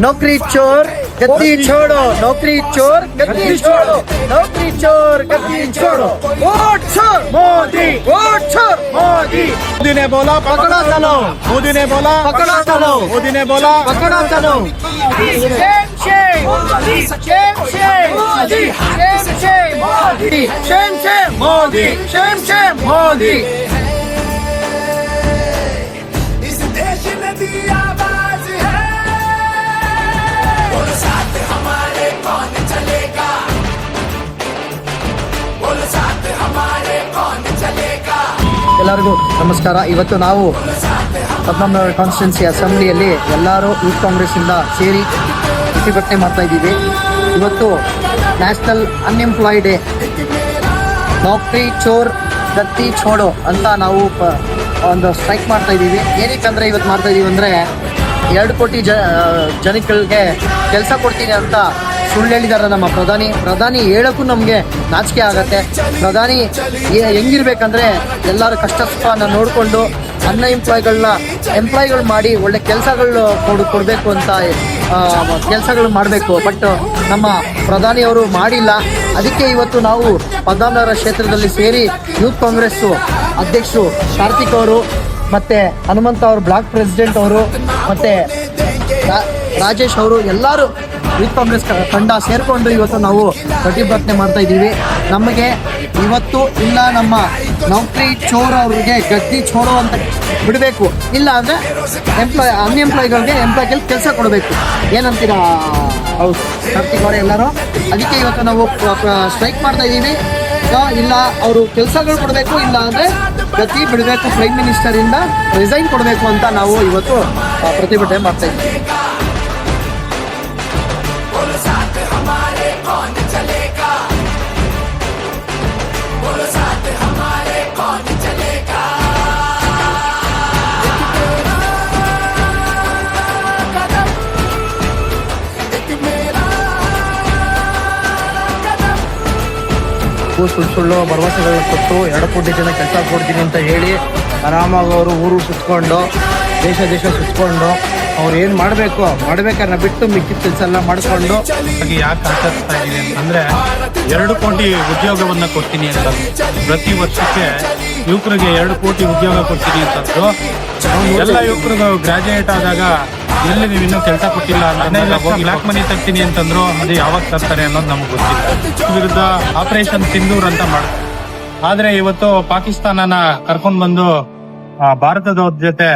नौकरी चोर गद्दी छोड़ो नौकरी चोर गद्दी छोड़ो नौकरी चोर गद्दी छोड़ो वोट चोर मोदी वोट चोर मोदी मोदी ने बोला पकड़ो चलो मोदी ने बोला पकड़ो चलो मोदी ने बोला पकड़ो चलो shame shame Modi shame shame Modi shame shame Modi ಎಲ್ಲರಿಗೂ ನಮಸ್ಕಾರ. ಇವತ್ತು ನಾವು ಪದ್ಮನಗರ ಕಾನ್ಸ್ಟಿಟ್ಯೂನ್ಸಿ ಅಸೆಂಬ್ಲಿಯಲ್ಲಿ ಎಲ್ಲರೂ ಯೂತ್ ಕಾಂಗ್ರೆಸ್ಸಿಂದ ಸೇರಿ ಪ್ರತಿಭಟನೆ ಮಾಡ್ತಾ ಇದ್ದೀವಿ. ಇವತ್ತು ನ್ಯಾಷನಲ್ ಅನ್ಎಂಪ್ಲಾಯ್ಡ್ ಡೇ ನೌಕರಿ ಚೋರ್ ಗತ್ತಿ ಛೋಡೋ ಅಂತ ನಾವು ಒಂದು ಸ್ಟ್ರೈಕ್ ಮಾಡ್ತಾ ಇದ್ದೀವಿ. ಏನಕ್ಕಂದ್ರೆ ಇವತ್ತು ಮಾಡ್ತಾ ಇದ್ದೀವಿ ಅಂದರೆ ಎರಡು ಕೋಟಿ ಜ ಜನಗಳಿಗೆ ಕೆಲಸ ಕೊಡ್ತೀನಿ ಅಂತ ಸುಳ್ಳು ನಮ್ಮ ಪ್ರಧಾನಿ. ಪ್ರಧಾನಿ ಹೇಳೋಕ್ಕೂ ನಮಗೆ ನಾಚಿಕೆ ಆಗತ್ತೆ. ಪ್ರಧಾನಿ ಹೆಂಗಿರ್ಬೇಕಂದ್ರೆ ಎಲ್ಲರ ಕಷ್ಟ ಸುಖನ ನೋಡಿಕೊಂಡು ಅನ್ನ ಎಂಪ್ಲಾಯ್ಗಳನ್ನ ಎಂಪ್ಲಾಯ್ಗಳು ಮಾಡಿ ಒಳ್ಳೆ ಕೆಲಸಗಳು ಕೊಡು ಕೊಡಬೇಕು ಅಂತ ಕೆಲಸಗಳು ಮಾಡಬೇಕು. ಬಟ್ ನಮ್ಮ ಪ್ರಧಾನಿಯವರು ಮಾಡಿಲ್ಲ. ಅದಕ್ಕೆ ಇವತ್ತು ನಾವು ಪದ್ಮನಾಭರ ಕ್ಷೇತ್ರದಲ್ಲಿ ಸೇರಿ ಯೂತ್ ಕಾಂಗ್ರೆಸ್ಸು ಅಧ್ಯಕ್ಷರು ಕಾರ್ತಿಕ್ ಅವರು ಮತ್ತು ಹನುಮಂತ ಅವರು, ಬ್ಲಾಕ್ ಪ್ರೆಸಿಡೆಂಟ್ ಅವರು ಮತ್ತೆ ರಾಜೇಶ್ ಅವರು ಎಲ್ಲರೂ ಯೂತ್ ಕಾಂಗ್ರೆಸ್ ತಂಡ ಸೇರಿಕೊಂಡು ಇವತ್ತು ನಾವು ಪ್ರತಿಭಟನೆ ಮಾಡ್ತಾ ಇದ್ದೀವಿ. ನಮಗೆ ಇವತ್ತು ಇಲ್ಲ ನಮ್ಮ ನೌಕರಿ ಚೋರ ಅವರಿಗೆ ಗದ್ದಿ ಚೋರೋ ಅಂತ ಬಿಡಬೇಕು. ಇಲ್ಲ ಅಂದರೆ ಎಂಪ್ಲಾಯ್ ಅನ್ಎಂಪ್ಲಾಯ್ಗಳಿಗೆ ಎಂಪ್ಲಾಯ್ಗೆ ಕೆಲಸ ಕೊಡಬೇಕು. ಏನಂತೀರಾ? ಹೌದು. ಕಾರ್ತಿಕ್ ಅವರೇ ಎಲ್ಲರೂ? ಅದಕ್ಕೆ ಇವತ್ತು ನಾವು ಸ್ಟ್ರೈಕ್ ಮಾಡ್ತಾ ಇದ್ದೀವಿ. ಇಲ್ಲ ಅವರು ಕೆಲಸಗಳು ಕೊಡಬೇಕು ಇಲ್ಲ ಅಂದರೆ ಗತಿ ಬಿಡಬೇಕು ಪ್ರೈಮ್ ಮಿನಿಸ್ಟರಿಂದ ರಿಸೈನ್ ಕೊಡಬೇಕು ಅಂತ ನಾವು ಇವತ್ತು ಪ್ರತಿಭಟನೆ ಮಾಡ್ತಾ ಇದ್ದೀವಿ. ಸುಳ್ಳು ಸುಳ್ಳು ಭರವಸೆಗಳನ್ನ ಕೊಟ್ಟು ಎರಡು ಕೋಟಿ ಜನ ಕೆಲಸ ಕೊಡ್ತೀನಿ ಅಂತ ಹೇಳಿ ಆರಾಮಾಗಿ ಅವರು ಊರು ಸುತ್ಕೊಂಡು ದೇಶ ದೇಶ ಸುತ್ಕೊಂಡು ಅವ್ರು ಏನು ಮಾಡಬೇಕು? ಮಾಡ್ಬೇಕಾದ್ರೆ ಬಿಟ್ಟು ಮಿಕ್ಕಿದ ಕೆಲಸ ಎಲ್ಲ ಮಾಡಿಕೊಂಡು. ಹಾಗೆ ಯಾಕೆ ಆಚರಿಸ್ತಾ ಇದ್ದೀನಿ ಅಂತಂದರೆ ಎರಡು ಕೋಟಿ ಉದ್ಯೋಗವನ್ನು ಕೊಡ್ತೀನಿ ಅಂತ ಪ್ರತಿ ವರ್ಷಕ್ಕೆ ಯುವಕರಿಗೆ ಎರಡು ಕೋಟಿ ಉದ್ಯೋಗ ಕೊಡ್ತೀನಿ ಅಂತಂದು ಎಲ್ಲ ಯುವಕರಿಗೂ ಗ್ರಾಜುಯೇಟ್ ಆದಾಗ ಎಲ್ಲಿ ನೀವು ಇನ್ನೂ ಕೆಲಸ ಕೊಟ್ಟಿಲ್ಲ ಬ್ಲಾಕ್ ಮನಿ ತರ್ತೀನಿ ಅಂತಂದ್ರು ಅದು ಯಾವಾಗ ತರ್ತಾರೆ ಅನ್ನೋದು ನಮ್ಗೆ ಗೊತ್ತಿಲ್ಲ. ವಿರುದ್ಧ ಆಪರೇಷನ್ ಸಿಂಧೂರ್ ಅಂತ ಮಾಡ್ತಾರೆ ಆದ್ರೆ ಇವತ್ತು ಪಾಕಿಸ್ತಾನನ ಕರ್ಕೊಂಡ್ ಬಂದು ಆ, ಭಾರತದ ಜೊತೆ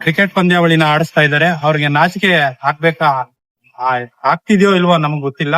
ಕ್ರಿಕೆಟ್ ಪಂದ್ಯಾವಳಿನ ಆಡಿಸ್ತಾ ಇದ್ದಾರೆ. ಅವ್ರಿಗೆ ನಾಚಿಕೆ ಹಾಕ್ಬೇಕಾ ಆಗ್ತಿದ್ಯೋ ಇಲ್ವೋ ನಮ್ಗೆ ಗೊತ್ತಿಲ್ಲ.